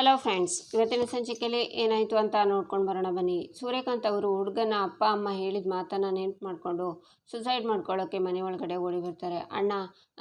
Hello friends ಇವತ್ತಿನ ಸಂಚಿಕೆಯಲ್ಲಿ ಏನಾಯಿತು ಅಂತ ನೋಡ್ಕೊಂಡು ಬರೋಣ ಬನ್ನಿ. ಸೂರ್ಯಕಾಂತ್ ಅವರು ಹುಡುಗನ ಅಪ್ಪ, ಅಮ್ಮ ಹೇಳಿದ ಮಾತನ್ನು ನೆನ್ಪು ಮಾಡಿಕೊಂಡು ಸುಸೈಡ್ ಮಾಡ್ಕೊಳ್ಳೋಕ್ಕೆ ಮನೆ ಒಳಗಡೆ ಓಡಿ ಬರ್ತಾರೆ. ಅಣ್ಣ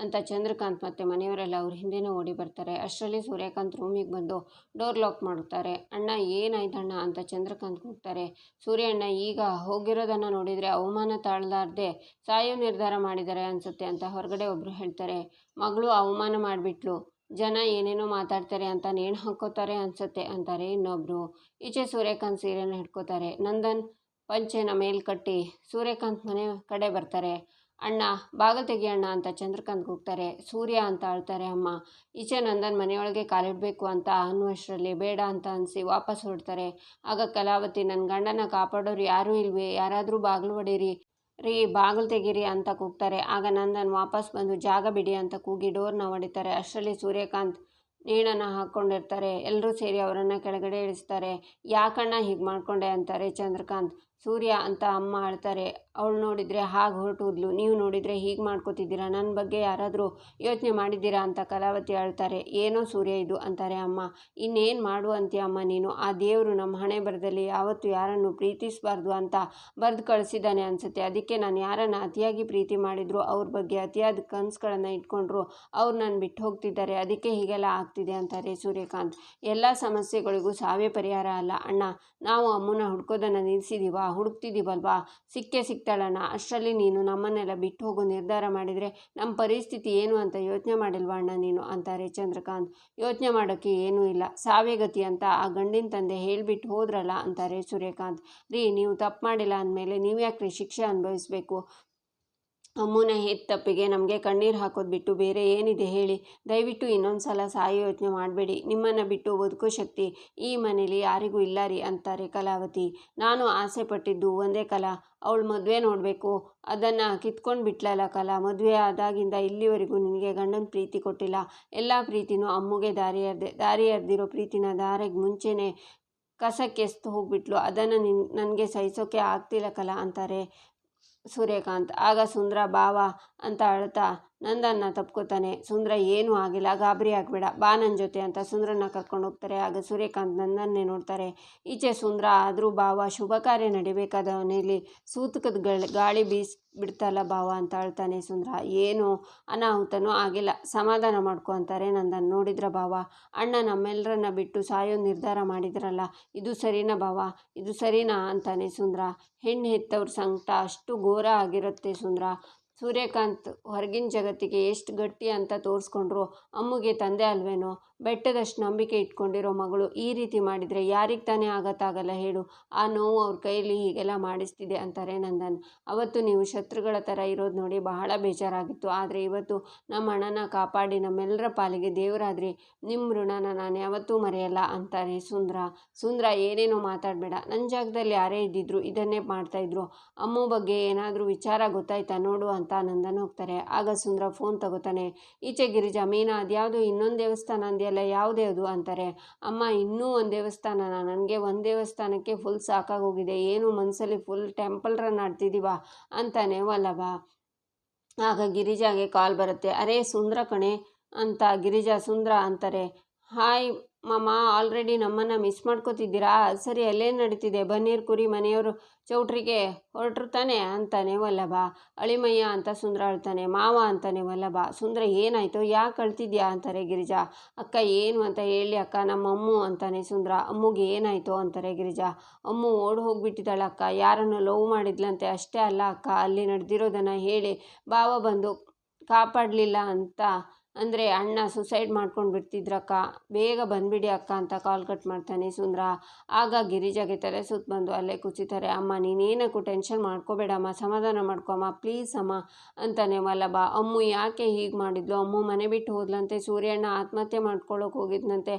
ಅಂತ ಚಂದ್ರಕಾಂತ್ ಮತ್ತು ಮನೆಯವರೆಲ್ಲ ಅವ್ರ ಹಿಂದೆನೇ ಓಡಿ ಬರ್ತಾರೆ. ಅಷ್ಟರಲ್ಲಿ ಸೂರ್ಯಕಾಂತ್ ರೂಮಿಗೆ ಬಂದು ಡೋರ್ ಲಾಕ್ ಮಾಡ್ತಾರೆ ಅಣ್ಣ ಏನಾಯ್ತಣ್ಣ ಅಂತ ಚಂದ್ರಕಾಂತ್ ಕೂಗ್ತಾರೆ. ಸೂರ್ಯ ಅಣ್ಣ, ಈಗ ಹೋಗಿರೋದನ್ನು ನೋಡಿದರೆ ಅವಮಾನ ತಾಳಲಾರ್ದೆ ಸಾಯೋ ನಿರ್ಧಾರ ಮಾಡಿದ್ದಾರೆ ಅನಿಸುತ್ತೆ ಅಂತ ಹೊರಗಡೆ ಒಬ್ಬರು ಹೇಳ್ತಾರೆ. ಮಗಳು ಅವಮಾನ ಮಾಡಿಬಿಟ್ಲು. ಜನ ಏನೇನೋ ಮಾತಾಡ್ತಾರೆ ಅಂತ ನೇಣು ಹಾಕೋತಾರೆ ಅನ್ಸುತ್ತೆ ಅಂತಾರೆ ಇನ್ನೊಬ್ರು. ಈಚೆ ಸೂರ್ಯಕಾಂತ್ ಸೀರೆನ ಹಿಡ್ಕೋತಾರೆ. ನಂದನ್ ಪಂಚೆನ ಮೇಲ್ ಕಟ್ಟಿ ಸೂರ್ಯಕಾಂತ್ ಮನೆ ಕಡೆ ಬರ್ತಾರೆ. ಅಣ್ಣ, ಬಾಗಿಲು ತೆಗಿ ಅಣ್ಣ ಅಂತ ಚಂದ್ರಕಾಂತ್ ಹೋಗ್ತಾರೆ. ಸೂರ್ಯ ಅಂತ ಅಳ್ತಾರೆ ಅಮ್ಮ. ಈಚೆ ನಂದನ್ ಮನೆಯೊಳಗೆ ಕಾಲಿಡಬೇಕು ಅಂತ ಅನ್ನುವಷ್ಟರಲ್ಲಿ ಬೇಡ ಅಂತ ಅನಿಸಿ ವಾಪಸ್ ಹೊರಡ್ತಾರೆ. ಆಗ ಕಲಾವತಿ ನನ್ನ ಗಂಡನ ಕಾಪಾಡೋರು ಯಾರೂ ಇಲ್ವೇ? ಯಾರಾದರೂ ಬಾಗಿಲು ಹೊಡೀರಿ ರೀ, ಬಾಗಿಲು ತೆಗೀರಿ ಅಂತ ಕೂಗ್ತಾರೆ. ಆಗ ನಂದನ್ ವಾಪಸ್ ಬಂದು, ಜಾಗ ಬಿಡಿ ಅಂತ ಕೂಗಿ ಡೋರ್ನ ಹೊಡಿತಾರೆ. ಅಷ್ಟರಲ್ಲಿ ಸೂರ್ಯಕಾಂತ್ ನೇಣನ್ನು ಹಾಕ್ಕೊಂಡಿರ್ತಾರೆ. ಎಲ್ಲರೂ ಸೇರಿ ಅವರನ್ನು ಕೆಳಗಡೆ ಇಳಿಸ್ತಾರೆ. ಯಾಕಣ್ಣ ಹೀಗೆ ಮಾಡ್ಕೊಂಡೆ? ಅಂತಾರೆ ಚಂದ್ರಕಾಂತ್. ಸೂರ್ಯ ಅಂತ ಅಮ್ಮ ಅಳ್ತಾರೆ ಅವಳು ನೋಡಿದರೆ ಹಾಗೆ ಹೊರಟುದ್ಲು. ನೀವು ನೋಡಿದರೆ ಹೀಗೆ ಮಾಡ್ಕೋತಿದ್ದೀರಾ? ನನ್ನ ಬಗ್ಗೆ ಯಾರಾದರೂ ಯೋಚನೆ ಮಾಡಿದ್ದೀರಾ ಅಂತ ಕಲಾವತಿ ಅಳ್ತಾರೆ ಏನೋ ಸೂರ್ಯ ಇದು ಅಂತಾರೆ ಅಮ್ಮ. ಇನ್ನೇನು ಮಾಡು ಅಂತೀಯ ಅಮ್ಮ ನೀನು? ಆ ದೇವರು ನಮ್ಮ ಹಣೆ ಬರದಲ್ಲಿ ಯಾವತ್ತೂ ಯಾರನ್ನು ಪ್ರೀತಿಸಬಾರ್ದು ಅಂತ ಬರೆದು ಕಳಿಸಿದ್ದಾನೆ ಅನಿಸುತ್ತೆ. ಅದಕ್ಕೆ ನಾನು ಯಾರನ್ನು ಅತಿಯಾಗಿ ಪ್ರೀತಿ ಮಾಡಿದ್ರು ಅವ್ರ ಬಗ್ಗೆ ಅತಿಯಾದ ಕನಸುಗಳನ್ನು ಇಟ್ಕೊಂಡ್ರು ಅವ್ರು ನಾನು ಬಿಟ್ಟು ಹೋಗ್ತಿದ್ದಾರೆ. ಅದಕ್ಕೆ ಹೀಗೆಲ್ಲ ಆಗ್ತಿದೆ ಅಂತಾರೆ ಸೂರ್ಯಕಾಂತ್. ಎಲ್ಲ ಸಮಸ್ಯೆಗಳಿಗೂ ಸಾವೇ ಪರಿಹಾರ ಅಲ್ಲ. ಅಣ್ಣ, ನಾವು ಅಮ್ಮನ ಹುಡ್ಕೋದನ್ನು ನಿಲ್ಲಿಸಿದೀವ ಹುಡುಕ್ತಿದ್ದೀವಲ್ವಾ ಸಿಕ್ಕೇ ಸಿಗ್ತಾಳಣ್ಣ ಅಷ್ಟರಲ್ಲಿ ನೀನು ನಮ್ಮನ್ನೆಲ್ಲ ಬಿಟ್ಟು ಹೋಗೋ ನಿರ್ಧಾರ ಮಾಡಿದರೆ ನಮ್ಮ ಪರಿಸ್ಥಿತಿ ಏನು ಅಂತ ಯೋಚನೆ ಮಾಡಿಲ್ವಾ ಅಣ್ಣ ನೀನು? ಅಂತಾರೆ ಚಂದ್ರಕಾಂತ್ ಯೋಚನೆ ಮಾಡೋಕ್ಕೆ ಏನೂ ಇಲ್ಲ. ಸಾವೇಗತಿ ಅಂತ ಆ ಗಂಡಿನ ತಂದೆ ಹೇಳಿಬಿಟ್ಟು ಹೋದ್ರಲ್ಲ ಅಂತಾರೆ ಸೂರ್ಯಕಾಂತ್. ರೀ, ನೀವು ತಪ್ಪು ಮಾಡಿಲ್ಲ ಅಂದಮೇಲೆ ನೀವು ಯಾಕೆ ಶಿಕ್ಷೆ ಅನುಭವಿಸ್ಬೇಕು? ಅಮ್ಮನ ಹೆತ್ತಪ್ಪಿಗೆ ನಮಗೆ ಕಣ್ಣೀರು ಹಾಕೋದು ಬಿಟ್ಟು ಬೇರೆ ಏನಿದೆ ಹೇಳಿ. ದಯವಿಟ್ಟು ಇನ್ನೊಂದು ಸಲ ಸಾಯೋ ಯೋಚನೆ ಮಾಡಬೇಡಿ. ನಿಮ್ಮನ್ನು ಬಿಟ್ಟು ಬದುಕೋ ಶಕ್ತಿ ಈ ಮನೇಲಿ ಯಾರಿಗೂ ಇಲ್ಲ ರೀ ಅಂತಾರೆ ಕಲಾವತಿ. ನಾನು ಆಸೆ ಪಟ್ಟಿದ್ದು ಒಂದೇ ಕಲಾ. ಅವಳು ಮದುವೆ ನೋಡಬೇಕು. ಅದನ್ನು ಕಿತ್ಕೊಂಡು ಬಿಟ್ಲಲ್ಲ ಕಲಾ. ಮದುವೆ ಆದಾಗಿಂದ ಇಲ್ಲಿವರೆಗೂ ನಿನಗೆ ಗಂಡನ ಪ್ರೀತಿ ಕೊಟ್ಟಿಲ್ಲ. ಎಲ್ಲ ಪ್ರೀತಿನೂ ಅಮ್ಮಗೆ ದಾರಿ ಎರ್ದೆ, ದಾರಿ ಎರ್ದಿರೋ ಪ್ರೀತಿನ ದಾರಿಗೆ ಮುಂಚೆನೇ ಕಸಕ್ಕೆಸ್ತು ಹೋಗ್ಬಿಟ್ಲು. ಅದನ್ನು ನಿನ್, ನನಗೆ ಸಹಿಸೋಕೆ ಆಗ್ತಿಲ್ಲ ಕಲಾ ಅಂತಾರೆ. ಸೂರ್ಯಕಾಂತ್, ಆಗ ಸುಂದ್ರ ಬಾವ ಅಂತ ಅಳ್ತಾ ನಂದನ್ನ ತಪ್ಕೋತಾನೆ. ಸುಂದ್ರ, ಏನೂ ಆಗಿಲ್ಲ, ಗಾಬರಿ ಆಗಬೇಡ. ಬಾ ನನ್ನ ಜೊತೆ ಅಂತ ಸುಂದ್ರನ್ನ ಕರ್ಕೊಂಡು ಹೋಗ್ತಾರೆ. ಆಗ ಸೂರ್ಯಕಾಂತ್ ನಂದನ್ನೇ ನೋಡ್ತಾರೆ. ಈಚೆ ಸುಂದ್ರ, ಆದರೂ ಬಾವ ಶುಭ ಕಾರ್ಯ ನಡಿಬೇಕಾದ ಸೂತಕದ ಗಾಳಿ ಬೀಸ್ ಬಿಡ್ತಲ್ಲ ಬಾವ ಅಂತ ಅಳ್ತಾನೆ ಸುಂದ್ರ. ಏನು ಅನಾಹುತನೂ ಆಗಿಲ್ಲ. ಸಮಾಧಾನ ಮಾಡ್ಕೊ ಅಂತಾರೆ ನಂದನ್. ನೋಡಿದ್ರ ಬಾವ, ಅಣ್ಣ ನಮ್ಮೆಲ್ಲರನ್ನ ಬಿಟ್ಟು ಸಾಯೋ ನಿರ್ಧಾರ ಮಾಡಿದ್ರಲ್ಲ, ಇದು ಸರಿನಾ ಬಾವ? ಇದು ಸರಿನಾ? ಅಂತಾನೆ ಸುಂದ್ರ. ಹೆಣ್ಣು ಹೆತ್ತವ್ರ ಸಂಕಟ ಅಷ್ಟು ಘೋರ ಆಗಿರುತ್ತೆ ಸುಂದ್ರ. ಸೂರ್ಯಕಾಂತ್ ಹೊರಗಿನ ಜಗತ್ತಿಗೆ ಎಷ್ಟು ಗಟ್ಟಿ ಅಂತ ತೋರಿಸ್ಕೊಂಡ್ರು. ಅಮ್ಮುಗೆ ತಂದೆ ಅಲ್ವೇನೋ. ಬೆಟ್ಟದಷ್ಟು ನಂಬಿಕೆ ಇಟ್ಕೊಂಡಿರೋ ಮಗಳು ಈ ರೀತಿ ಮಾಡಿದರೆ ಯಾರಿಗೆ ತಾನೇ ಆಗತ್ತಾಗಲ್ಲ ಹೇಳು. ಆ ನೋವು ಅವ್ರ ಕೈಯಲ್ಲಿ ಹೀಗೆಲ್ಲ ಮಾಡಿಸ್ತಿದೆ ಅಂತಾರೆ ನಂದನ್. ಅವತ್ತು ನೀವು ಶತ್ರುಗಳ ಥರ ಇರೋದು ನೋಡಿ ಬಹಳ ಬೇಜಾರಾಗಿತ್ತು. ಆದರೆ ಇವತ್ತು ನಮ್ಮ ಅಣ್ಣನ ಕಾಪಾಡಿ ನಮ್ಮೆಲ್ಲರ ಪಾಲಿಗೆ ದೇವರಾದ್ರಿ ನಿಮ್ಮ ಋಣನ ನಾನು ಯಾವತ್ತೂ ಮರೆಯಲ್ಲ ಅಂತಾರೆ ಸುಂದ್ರ. ಸುಂದ್ರ, ಏನೇನೋ ಮಾತಾಡಬೇಡ. ನನ್ನ ಜಾಗದಲ್ಲಿ ಯಾರೇ ಇದ್ದಿದ್ರು ಇದನ್ನೇ ಮಾಡ್ತಾಯಿದ್ರು ಅಮ್ಮ ಬಗ್ಗೆ ಏನಾದರೂ ವಿಚಾರ ಗೊತ್ತಾಯ್ತಾ ನೋಡು ಅಂತ ನಂದನ್ ಹೋಗ್ತಾರೆ. ಆಗ ಸುಂದ್ರ ಫೋನ್ ತಗೋತಾನೆ, ಈಚೆ ಗಿರಿಜಾ, ಮೀನಾ, ಅದ್ಯಾವುದು ಇನ್ನೊಂದು ದೇವಸ್ಥಾನ ಅಂದ್ಯಲ್ಲ ಯಾವುದೇ ಯಾವುದ್ಯಾವುದು ಅಂತಾರೆ, ಅಮ್ಮ, ಇನ್ನೂ ಒಂದು ದೇವಸ್ಥಾನನ ನನಗೆ ಒಂದು ದೇವಸ್ಥಾನಕ್ಕೆ ಫುಲ್ ಸಾಕಾಗೋಗಿದೆ, ಏನು ಮನಸ್ಸಲ್ಲಿ ಫುಲ್ ಟೆಂಪಲ್ ರನ್ ಆಡ್ತಿದ್ದೀವ ಅಂತಾನೆ ವಲ್ಲಭ ಆಗ ಗಿರಿಜಾಗೆ ಕಾಲ್ ಬರುತ್ತೆ, ಅರೇ ಸುಂದ್ರ ಕಣೆ ಅಂತ ಗಿರಿಜಾ ಸುಂದ್ರ ಅಂತಾರೆ, ಹಾಯ್ ಮಾಮ ಆಲ್ರೆಡಿ ನಮ್ಮನ್ನು ಮಿಸ್ ಮಾಡ್ಕೋತಿದ್ದೀರಾ? ಸರಿ ಅಲ್ಲೇನು ನಡೀತಿದೆ. ಬನ್ನೀರು ಕುರಿ ಮನೆಯವರು ಚೌಟ್ರಿಗೆ ಹೊರಟ್ರು ತಾನೆ ಅಂತಾನೆ ವಲ್ಲಭ. ಅಳಿಮಯ್ಯ ಅಂತ ಸುಂದ್ರ ಅಳ್ತಾನೆ, ಮಾವ ಅಂತಾನೆ ವಲ್ಲಭ. ಸುಂದ್ರ ಏನಾಯಿತು? ಯಾಕೆ ಅಳ್ತಿದ್ಯಾ ಅಂತಾರೆ ಗಿರಿಜಾ. ಅಕ್ಕ ಏನು ಅಂತ ಹೇಳಿ, ಅಕ್ಕ ನಮ್ಮ ಅಮ್ಮು ಅಂತಾನೆ ಸುಂದ್ರ. ಅಮ್ಮುಗೆ ಏನಾಯಿತು ಅಂತಾರೆ ಗಿರಿಜಾ. ಅಮ್ಮು ಓಡಿ ಹೋಗಿಬಿಟ್ಟಿದ್ದಾಳೆ ಅಕ್ಕ. ಯಾರನ್ನು ಲವ್ ಮಾಡಿದ್ಲಂತೆ? ಅಷ್ಟೇ ಅಲ್ಲ ಅಕ್ಕ. ಅಲ್ಲಿ ನಡೆದಿರೋದನ್ನು ಹೇಳಿ, ಬಾವ ಬಂದು ಕಾಪಾಡಲಿಲ್ಲ ಅಂತ ಅಂದರೆ ಅಣ್ಣ ಸುಸೈಡ್ ಮಾಡ್ಕೊಂಡು ಬಿಡ್ತಿದ್ರಕ್ಕ ಬೇಗ ಬಂದುಬಿಡಿ ಅಕ್ಕ ಅಂತ ಕಾಲ್ ಕಟ್ ಮಾಡ್ತಾನೆ ಸುಂದ್ರ. ಆಗ ಗಿರಿಜಾಗೆ ತಲೆ ಸುತ್ತ ಬಂದು ಅಲ್ಲೇ ಕುಚಿತಾರೆ ಅಮ್ಮ, ನೀನೇನಕ್ಕೂ ಟೆನ್ಷನ್ ಮಾಡ್ಕೋಬೇಡಮ್ಮ, ಸಮಾಧಾನ ಮಾಡ್ಕೊಮ್ಮ ಪ್ಲೀಸ್ ಅಮ್ಮ, ಅಂತಾನೆ ವಲ್ಲಭ ಅಮ್ಮು ಯಾಕೆ ಹೀಗೆ ಮಾಡಿದ್ಲು? ಅಮ್ಮು ಮನೆ ಬಿಟ್ಟು ಹೋದ್ಲಂತೆ. ಸೂರ್ಯಣ್ಣ ಆತ್ಮಹತ್ಯೆ ಮಾಡ್ಕೊಳ್ಳೋಕೆ ಹೋಗಿದ್ನಂತೆ.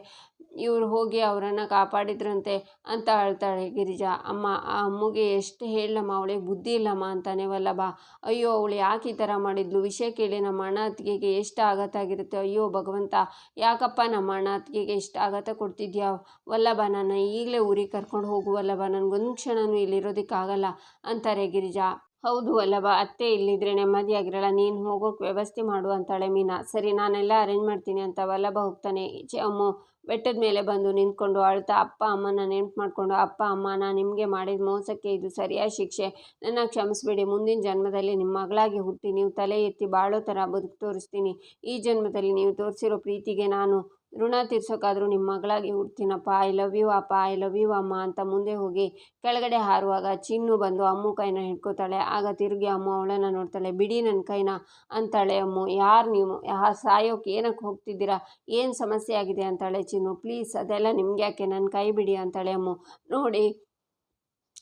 ಇವ್ರು ಹೋಗಿ ಅವರನ್ನು ಕಾಪಾಡಿದ್ರಂತೆ ಅಂತ ಅಳ್ತಾಳೆ ಗಿರಿಜಾ. ಅಮ್ಮ, ಆ ಅಮ್ಮಗೆ ಎಷ್ಟು ಹೇಳಮ್ಮ ಅವಳಿಗೆ ಬುದ್ಧಿ ಇಲ್ಲಮ್ಮ ಅಂತಾನೆ ವಲ್ಲಭ. ಅಯ್ಯೋ, ಅವಳು ಯಾಕೆ ಈ ಥರ ಮಾಡಿದ್ಲು? ವಿಷಯ ಕೇಳಿ ನಮ್ಮ ಅಣ್ಣ ಅತ್ತಿಗೆಗೆ ಎಷ್ಟು ಆಘಾತ ಅಯ್ಯೋ, ಭಗವಂತ, ಯಾಕಪ್ಪ ನಮ್ಮ ಅಣ್ಣ ಎಷ್ಟು ಆಘಾತ ಕೊಡ್ತಿದ್ಯಾ? ವಲ್ಲಭ ನಾನು ಈಗಲೇ ಊರಿಗೆ ಕರ್ಕೊಂಡು ಹೋಗು ವಲ್ಲಭ. ನನಗೊಂದು ಕ್ಷಣನೂ ಇಲ್ಲಿರೋದಕ್ಕಾಗಲ್ಲ ಅಂತಾರೆ ಗಿರಿಜಾ. ಹೌದು ಅಲ್ಲವ ಅತ್ತೆ ಇಲ್ಲಿದ್ರೆ ನೆಮ್ಮದಿಯಾಗಿರಲ್ಲ. ನೀನು ಹೋಗೋಕೆ ವ್ಯವಸ್ಥೆ ಮಾಡು ಅಂತಾಳೆ ಮೀನಾ. ಸರಿ, ನಾನೆಲ್ಲ ಅರೇಂಜ್ ಮಾಡ್ತೀನಿ ಅಂತ ವಲ್ಲಭ ಹೋಗ್ತಾನೆ. ಅಮ್ಮು ಬೆಟ್ಟದ ಮೇಲೆ ಬಂದು ನಿಂತ್ಕೊಂಡು ಅಳ್ತಾ, ಅಪ್ಪ ಅಮ್ಮನ ನೆನ್ಪು ಮಾಡಿಕೊಂಡು, ಅಪ್ಪ, ಅಮ್ಮ, ನಾನು ನಿಮಗೆ ಮಾಡಿದ ಮೋಸಕ್ಕೆ ಇದು ಸರಿಯಾದ ಶಿಕ್ಷೆ. ನನ್ನ ಕ್ಷಮಿಸ್ಬಿಡಿ, ಮುಂದಿನ ಜನ್ಮದಲ್ಲಿ ನಿಮ್ಮ ಮಗಳಾಗಿ ಹುಟ್ಟಿ, ನೀವು ತಲೆ ಎತ್ತಿ ಬಾಳೋ ಥರ ಬದುಕು ತೋರಿಸ್ತೀನಿ. ಈ ಜನ್ಮದಲ್ಲಿ ನೀವು ತೋರಿಸಿರೋ ಪ್ರೀತಿಗೆ ನಾನು ಋಣ ತೀರ್ಸೋಕ್ಕಾದರೂ ನಿಮ್ಮ ಮಗಳಾಗಿ ಹುಡ್ತೀನಪ್ಪ. ಐ ಲವ್ ಯು ಅಪ್ಪ ಐ ಲವ್ ಯು ಅಮ್ಮ ಅಂತ ಮುಂದೆ ಹೋಗಿ ಕೆಳಗಡೆ ಹಾರುವಾಗ ಚಿನ್ನು ಬಂದು ಅಮ್ಮು ಕೈನ ಹಿಡ್ಕೋತಾಳೆ. ಆಗ ತಿರುಗಿ ಅಮ್ಮ ಅವಳನ್ನು ನೋಡ್ತಾಳೆ. ಬಿಡಿ ನನ್ನ ಕೈನ ಅಂತಾಳೆ ಅಮ್ಮು. ಯಾರು ನೀವು? ಯಾ, ಸಾಯೋಕೆ ಏನಕ್ಕೆ ಹೋಗ್ತಿದ್ದೀರಾ? ಏನು ಸಮಸ್ಯೆ ಆಗಿದೆ ಅಂತಾಳೆ ಚಿನ್ನು. ಪ್ಲೀಸ್ ಅದೆಲ್ಲ ನಿಮ್ಗೆ ಯಾಕೆ ನನ್ನ ಕೈ ಬಿಡಿ ಅಂತಾಳೆ ಅಮ್ಮು. ನೋಡಿ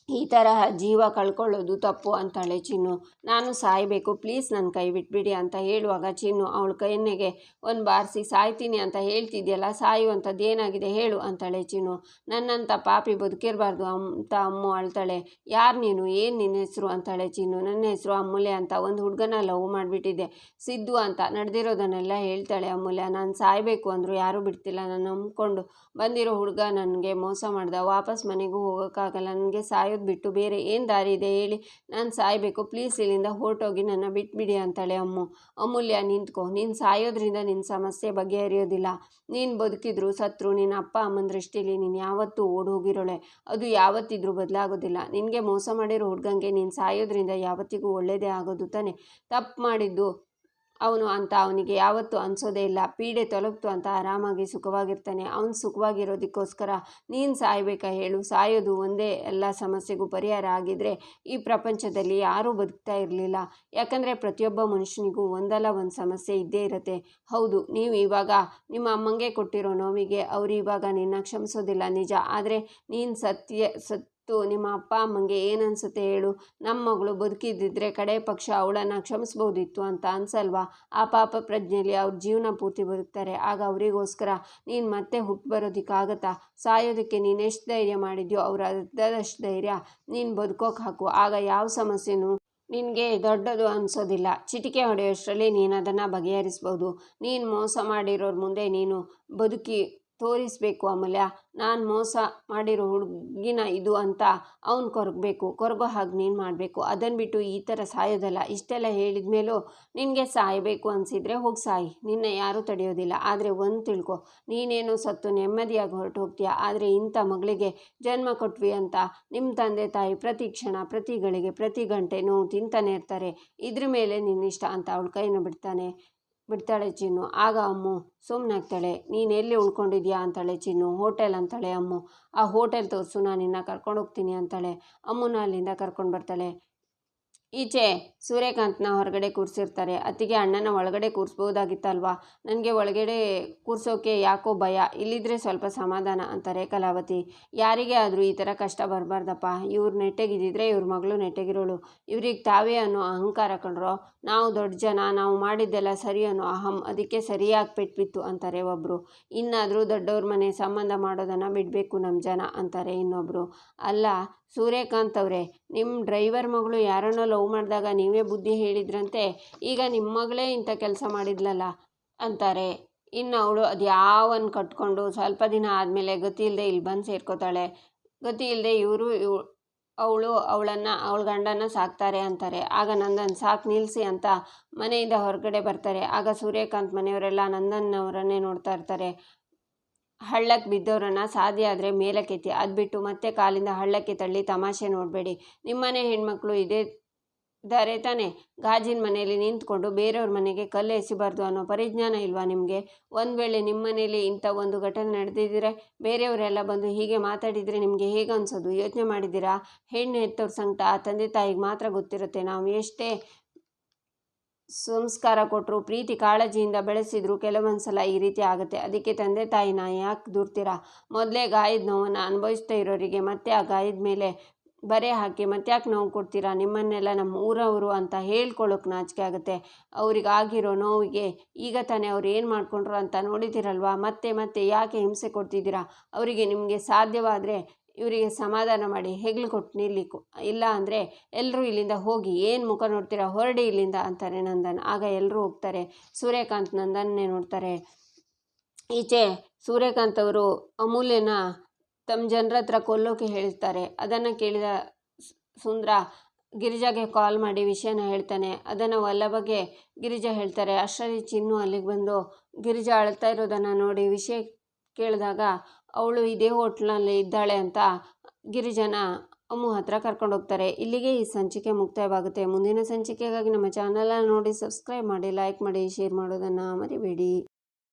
ಈ ತರಹ ಜೀವ ಕಳ್ಕೊಳ್ಳೋದು ತಪ್ಪು ಅಂತಾಳೆ ಚಿನ್ನು. ನಾನು ಸಾಯಬೇಕು, ಪ್ಲೀಸ್ ನನ್ನ ಕೈ ಬಿಟ್ಬಿಡಿ ಅಂತ ಹೇಳುವಾಗ ಚಿನ್ನು, ಅವಳ ಕೈನೆಗೆ ಒಂದು ಬಾರಿಸಿ, ಸಾಯ್ತೀನಿ ಅಂತ ಹೇಳ್ತಿದ್ಯಲ್ಲ, ಸಾಯುವಂಥದ್ದು ಏನಾಗಿದೆ ಹೇಳು ಅಂತಾಳೆ ಚಿನ್ನು. ನನ್ನಂಥ ಪಾಪಿ ಬದುಕಿರಬಾರ್ದು ಅಂತ ಅಮ್ಮು ಅಳ್ತಾಳೆ. ಯಾರು ನೀನು? ಏನು ನಿನ್ನ ಹೆಸರು? ಅಂತಾಳೆ ಚಿನ್ನು. ನನ್ನ ಹೆಸರು ಅಮೂಲ್ಯ ಅಂತ ಒಂದು ಹುಡುಗನ ಲವ್ ಮಾಡಿಬಿಟ್ಟಿದ್ದೆ. ಸಿದ್ದು ಅಂತ ನಡೆದಿರೋದನ್ನೆಲ್ಲ ಹೇಳ್ತಾಳೆ ಅಮೂಲ್ಯ. ನಾನು ಸಾಯಬೇಕು ಅಂದರು ಯಾರೂ ಬಿಡ್ತಿಲ್ಲ. ನಾನು ನಂಬ್ಕೊಂಡು ಬಂದಿರೋ ಹುಡುಗ ನನಗೆ ಮೋಸ ಮಾಡ್ದ. ವಾಪಸ್ ಮನೆಗೂ ಹೋಗೋಕ್ಕಾಗಲ್ಲ. ನನಗೆ ಬಿಟ್ಟು ಬೇರೆ ಏನು ದಾರಿ ಇದೆ ಹೇಳಿ. ನಾನು ಸಾಯಬೇಕು. ಪ್ಲೀಸ್ ಇಲ್ಲಿಂದ ಹೊರಟೋಗಿ ನನ್ನ ಬಿಟ್ಬಿಡಿ ಅಂತಾಳೆ ಅಮ್ಮು. ಅಮೂಲ್ಯ, ನಿಂತ್ಕೊ. ನೀನು ಸಾಯೋದ್ರಿಂದ ನಿನ್ನ ಸಮಸ್ಯೆ ಬಗೆಹರಿಯೋದಿಲ್ಲ. ನೀನು ಬದುಕಿದ್ರು ಸತ್ರು ನಿನ್ನ ಅಪ್ಪ ಅಮ್ಮನ ದೃಷ್ಟಿಲಿ ನೀನು ಯಾವತ್ತೂ ಓಡೋಗಿರೋಳೆ. ಅದು ಯಾವತ್ತಿದ್ರೂ ಬದಲಾಗೋದಿಲ್ಲ. ನಿನಗೆ ಮೋಸ ಮಾಡಿರೋ ಹುಡ್ಗಂಗೆ ನೀನು ಸಾಯೋದ್ರಿಂದ ಯಾವತ್ತಿಗೂ ಒಳ್ಳೆಯದೇ ಆಗೋದು ತಾನೆ. ತಪ್ಪು ಮಾಡಿದ್ದು ಅವನು ಅಂತ ಅವನಿಗೆ ಯಾವತ್ತೂ ಅನಿಸೋದೇ ಇಲ್ಲ. ಪೀಡೆ ತೊಲಗ್ತು ಅಂತ ಆರಾಮಾಗಿ ಸುಖವಾಗಿರ್ತಾನೆ. ಅವನು ಸುಖವಾಗಿರೋದಕ್ಕೋಸ್ಕರ ನೀನು ಸಾಯಬೇಕಾ ಹೇಳು. ಸಾಯೋದು ಒಂದೇ ಎಲ್ಲ ಸಮಸ್ಯೆಗೂ ಪರಿಹಾರ ಆಗಿದ್ದರೆ ಈ ಪ್ರಪಂಚದಲ್ಲಿ ಯಾರೂ ಬದುಕ್ತಾ ಇರಲಿಲ್ಲ. ಯಾಕಂದರೆ ಪ್ರತಿಯೊಬ್ಬ ಮನುಷ್ಯನಿಗೂ ಒಂದಲ್ಲ ಒಂದು ಸಮಸ್ಯೆ ಇದ್ದೇ ಇರುತ್ತೆ. ಹೌದು, ನೀವು ಇವಾಗ ನಿಮ್ಮ ಅಮ್ಮಂಗೆ ಕೊಟ್ಟಿರೋ ನೋವಿಗೆ ಅವರು ಇವಾಗ ನಿನ್ನ ಕ್ಷಮಿಸೋದಿಲ್ಲ ನಿಜ. ಆದರೆ ನೀನು ಸತ್ಯ, ಸತ್ ನಿಮ್ಮ ಅಪ್ಪ ಅಮ್ಮಂಗೆ ಏನು ಹೇಳು? ನಮ್ಮ ಮಗಳು ಬದುಕಿದ್ದಿದ್ರೆ ಕಡೆ ಪಕ್ಷ ಅವಳನ್ನು ಕ್ಷಮಿಸ್ಬೋದಿತ್ತು ಅಂತ ಅನ್ಸಲ್ವಾ? ಆ ಪಾಪ ಪ್ರಜ್ಞೆಯಲ್ಲಿ ಅವ್ರ ಜೀವನ ಪೂರ್ತಿ ಬದುಕ್ತಾರೆ. ಆಗ ಅವರಿಗೋಸ್ಕರ ನೀನು ಮತ್ತೆ ಹುಟ್ಟು ಬರೋದಕ್ಕಾಗತ್ತಾ? ಸಾಯೋದಕ್ಕೆ ನೀನು ಎಷ್ಟು ಧೈರ್ಯ ಮಾಡಿದ್ಯೋ ಅವ್ರ ಅರ್ಧದಷ್ಟು ಧೈರ್ಯ ನೀನು ಬದುಕೋಕೆ ಹಾಕು. ಆಗ ಯಾವ ಸಮಸ್ಯೆನೂ ನಿನಗೆ ದೊಡ್ಡದು ಅನಿಸೋದಿಲ್ಲ. ಚಿಟಿಕೆ ಹೊಡೆಯೋಷ್ಟರಲ್ಲಿ ನೀನು ಅದನ್ನು ಬಗೆಹರಿಸ್ಬೋದು. ನೀನು ಮೋಸ ಮಾಡಿರೋರ ಮುಂದೆ ನೀನು ಬದುಕಿ ತೋರಿಸಬೇಕು ಅಮೂಲ್ಯ ನಾನು ಮೋಸ ಮಾಡಿರೋ ಹುಡುಗಿನ ಇದು ಅಂತ ಅವ್ನು ಕೊರಗಬೇಕು, ಕೊರಗೋ ಹಾಗೆ ನೀನು ಮಾಡಬೇಕು. ಅದನ್ನು ಬಿಟ್ಟು ಈ ಥರ ಸಾಯೋದಲ್ಲ. ಇಷ್ಟೆಲ್ಲ ಹೇಳಿದ ಮೇಲೂ ನಿನಗೆ ಸಾಯಬೇಕು ಅನಿಸಿದರೆ ಹೋಗಿ ಸಾಯಿ. ನಿನ್ನ ಯಾರೂ ತಡೆಯೋದಿಲ್ಲ. ಆದರೆ ಒಂದು ತಿಳ್ಕೊ, ನೀನೇನು ಸತ್ತು ನೆಮ್ಮದಿಯಾಗಿ ಹೊರಟು ಹೋಗ್ತೀಯ ಆದರೆ ಇಂಥ ಮಗಳಿಗೆ ಜನ್ಮ ಕೊಟ್ವಿ ಅಂತ ನಿಮ್ಮ ತಂದೆ ತಾಯಿ ಪ್ರತಿ ಕ್ಷಣ, ಪ್ರತಿ ಗಳಿಗೆ, ಪ್ರತಿ ಗಂಟೆ ನೋವು ತಿಂತಾನೆ ಇರ್ತಾರೆ. ಇದ್ರ ಮೇಲೆ ನಿನ್ನಿಷ್ಟ ಅಂತ ಅವಳ ಕೈನ ಬಿಡ್ತಾನೆ. ಬಿಡ್ತಾಳೆ ಚಿನ್ನು. ಆಗ ಅಮ್ಮು ಸುಮ್ಮನಾಗ್ತಾಳೆ ನೀನು ಎಲ್ಲಿ ಉಳ್ಕೊಂಡಿದ್ಯಾ? ಅಂತಾಳೆ ಚಿನ್ನು. ಹೋಟೆಲ್, ಅಂತಾಳೆ ಅಮ್ಮು. ಆ ಹೋಟೆಲ್ ತೋರಿಸು. ನಾನು ನಿನ್ನ ಕರ್ಕೊಂಡು ಹೋಗ್ತೀನಿ, ಅಂತಾಳೆ. ಅಮ್ಮನ ಅಲ್ಲಿಂದ ಕರ್ಕೊಂಡು ಬರ್ತಾಳೆ. ಈಚೆ ಸೂರ್ಯಕಾಂತ್ನ ಹೊರಗಡೆ ಕೂರಿಸಿರ್ತಾರೆ. ಅತ್ತಿಗೆ ಅಣ್ಣನ ಒಳಗಡೆ ಕೂರಿಸ್ಬೋದಾಗಿತ್ತಲ್ವಾ? ನನಗೆ ಒಳಗಡೆ ಕೂರಿಸೋಕೆ ಯಾಕೋ ಭಯ. ಇಲ್ಲಿದ್ರೆ ಸ್ವಲ್ಪ ಸಮಾಧಾನ ಅಂತಾರೆ ಕಲಾವತಿ. ಯಾರಿಗೆ ಆದರೂ ಈ ಥರ ಕಷ್ಟ ಬರಬಾರ್ದಪ್ಪ. ಇವ್ರು ನೆಟ್ಟಗಿದ್ದಿದ್ರೆ ಇವ್ರ ಮಗಳು ನೆಟ್ಟಗಿರೋಳು. ಇವ್ರಿಗೆ ತಾವೇ ಅನ್ನೋ ಅಹಂಕಾರ ಕಂಡ್ರೋ ನಾವು ದೊಡ್ಡ ಜನ, ನಾವು ಮಾಡಿದ್ದೆಲ್ಲ ಸರಿ ಅನ್ನೋ ಅಹಂ ಅದಕ್ಕೆ ಸರಿಯಾಗಿ ಪೆಟ್ಬಿತ್ತು ಅಂತಾರೆ ಒಬ್ಬರು ಇನ್ನಾದರೂ ದೊಡ್ಡವ್ರ ಮನೆ ಸಂಬಂಧ ಮಾಡೋದನ್ನು ಬಿಡಬೇಕು ನಮ್ಮ ಜನ ಅಂತಾರೆ ಇನ್ನೊಬ್ಬರು ಅಲ್ಲ, ಸೂರ್ಯಕಾಂತ್ ಅವರೇ ನಿಮ್ಮ ಡ್ರೈವರ್ ಮಗಳು ಯಾರನ್ನೋ ಲವ್ ಮಾಡಿದಾಗ ನೀವೇ ಬುದ್ಧಿ ಹೇಳಿದ್ರಂತೆ, ಈಗ ನಿಮ್ಮ ಮಗಳೇ ಇಂಥ ಕೆಲಸ ಮಾಡಿದ್ಲಲ್ಲ ಅಂತಾರೆ. ಇನ್ನು ಅವಳು ಅದು ಯಾವನ್ನು ಕಟ್ಕೊಂಡು ಸ್ವಲ್ಪ ದಿನ ಆದಮೇಲೆ ಗತಿ ಇಲ್ಲದೆ ಇಲ್ಲಿ ಬಂದು ಸೇರ್ಕೋತಾಳೆ. ಗತಿ ಇಲ್ಲದೆ ಇವರು ಇವ್, ಅವಳು ಅವಳನ್ನು, ಅವಳ ಗಂಡನ ಸಾಕ್ತಾರೆ ಅಂತಾರೆ. ಆಗ ನಂದನ್ ಸಾಕು ನಿಲ್ಲಿಸಿ ಅಂತ ಮನೆಯಿಂದ ಹೊರಗಡೆ ಬರ್ತಾರೆ. ಆಗ ಸೂರ್ಯಕಾಂತ್ ಮನೆಯವರೆಲ್ಲ ನಂದನ್ನವರನ್ನೇ ನೋಡ್ತಾ ಇರ್ತಾರೆ. ಹಳ್ಳಕ್ಕೆ ಬಿದ್ದವರನ್ನು ಸಾಧ್ಯ ಆದರೆ ಮೇಲಕ್ಕೆತ್ತಿ ಅದು ಬಿಟ್ಟು ಮತ್ತೆ ಕಾಲಿಂದ ಹಳ್ಳಕ್ಕೆ ತಳ್ಳಿ ತಮಾಷೆ ನೋಡಬೇಡಿ. ನಿಮ್ಮನೆ ಹೆಣ್ಮಕ್ಳು ಇದೇ ದಾರೆ ತಾನೆ. ಗಾಜಿನ ಮನೆಯಲ್ಲಿ ನಿಂತ್ಕೊಂಡು ಬೇರೆಯವ್ರ ಮನೆಗೆ ಕಲ್ಲು ಎಸಿಬಾರ್ದು ಅನ್ನೋ ಪರಿಜ್ಞಾನ ಇಲ್ವಾ ನಿಮಗೆ? ಒಂದು ವೇಳೆ ನಿಮ್ಮ ಮನೇಲಿ ಇಂಥ ಒಂದು ಘಟನೆ ನಡೆದಿದ್ದರೆ ಬೇರೆಯವರೆಲ್ಲ ಬಂದು ಹೀಗೆ ಮಾತಾಡಿದರೆ ನಿಮಗೆ ಹೇಗೆ ಅನಿಸೋದು? ಯೋಚನೆ ಮಾಡಿದ್ದೀರಾ? ಹೆಣ್ಣು ಹೆತ್ತವ್ರ ಸಂಕಟ, ಆ ತಂದೆ ತಾಯಿಗೆ ಮಾತ್ರ ಗೊತ್ತಿರುತ್ತೆ. ನಾವು ಎಷ್ಟೇ ಸಂಸ್ಕಾರ ಕೊಟ್ಟರು ಪ್ರೀತಿ, ಕಾಳಜಿಯಿಂದ ಬೆಳೆಸಿದ್ರು ಕೆಲವೊಂದು ಸಲ ಈ ರೀತಿ ಆಗುತ್ತೆ. ಅದಕ್ಕೆ ತಂದೆ ತಾಯಿನ ಯಾಕೆ ದೂರ್ತೀರಾ? ಮೊದಲೇ ಗಾಯದ ನೋವನ್ನು ಅನುಭವಿಸ್ತಾ ಇರೋರಿಗೆ ಮತ್ತೆ ಆ ಗಾಯದ ಮೇಲೆ ಬರೆ ಹಾಕಿ ಮತ್ತೆ ಯಾಕೆ ನೋವು ಕೊಡ್ತೀರಾ? ನಿಮ್ಮನ್ನೆಲ್ಲ ನಮ್ಮ ಊರವರು ಅಂತ ಹೇಳ್ಕೊಳ್ಳೋಕೆ ನಾಚಿಕೆ ಆಗುತ್ತೆ. ಅವ್ರಿಗೆ ಆಗಿರೋ ನೋವಿಗೆ ಈಗ ತಾನೇ ಅವ್ರು ಏನು ಮಾಡ್ಕೊಂಡ್ರು ಅಂತ ನೋಡಿದ್ದೀರಲ್ವಾ ಮತ್ತೆ ಮತ್ತೆ ಯಾಕೆ ಹಿಂಸೆ ಕೊಡ್ತಿದ್ದೀರಾ? ಅವರಿಗೆ ನಿಮಗೆ ಸಾಧ್ಯವಾದರೆ ಇವರಿಗೆ ಸಮಾಧಾನ ಮಾಡಿ ಹೆಗ್ಲು ಕೊಟ್ಟು ನಿಲ್ಲಿಕ್ಕು ಇಲ್ಲ ಅಂದರೆ ಎಲ್ಲರೂ ಇಲ್ಲಿಂದ ಹೋಗಿ ಏನು ಮುಖ ನೋಡ್ತೀರಾ? ಹೊರಡಿ ಇಲ್ಲಿಂದ ಅಂತಾರೆ ನಂದನ್. ಆಗ ಎಲ್ಲರೂ ಹೋಗ್ತಾರೆ. ಸೂರ್ಯಕಾಂತ್ ನಂದನ್ನೇ ನೋಡ್ತಾರೆ. ಈಚೆ ಸೂರ್ಯಕಾಂತ್ ಅವರು ಅಮೂಲ್ಯನ ತಮ್ಮ ಜನರ ಹತ್ರ ಕೊಲ್ಲೋಕೆ ಹೇಳ್ತಾರೆ. ಅದನ್ನು ಕೇಳಿದ ಸುಂದ್ರ, ಗಿರಿಜಾಗೆ ಕಾಲ್ ಮಾಡಿ ವಿಷಯನ ಹೇಳ್ತಾನೆ. ಅದನ್ನು ವಲ್ಲಭಗೆ ಗಿರಿಜಾ ಹೇಳ್ತಾರೆ. ಅಷ್ಟರಲ್ಲಿ ಚಿನ್ನು ಅಲ್ಲಿಗೆ ಬಂದು ಗಿರಿಜಾ ಅಳ್ತಾ ಇರೋದನ್ನು ನೋಡಿ ವಿಷಯ ಕೇಳಿದಾಗ ಅವಳು ಇದೇ ಹೋಟ್ಲಲ್ಲಿ ಇದ್ದಾಳೆ ಅಂತ ಗಿರಿಜನ ಅಮ್ಮು ಹತ್ರ ಕರ್ಕೊಂಡು ಹೋಗ್ತಾರೆ. ಇಲ್ಲಿಗೆ ಈ ಸಂಚಿಕೆ ಮುಕ್ತಾಯವಾಗುತ್ತೆ. ಮುಂದಿನ ಸಂಚಿಕೆಗಾಗಿ ನಮ್ಮ ಚಾನಲನ್ನು ನೋಡಿ ಸಬ್ಸ್ಕ್ರೈಬ್ ಮಾಡಿ ಲೈಕ್ ಮಾಡಿ ಶೇರ್ ಮಾಡೋದನ್ನು ಮರಿಬೇಡಿ.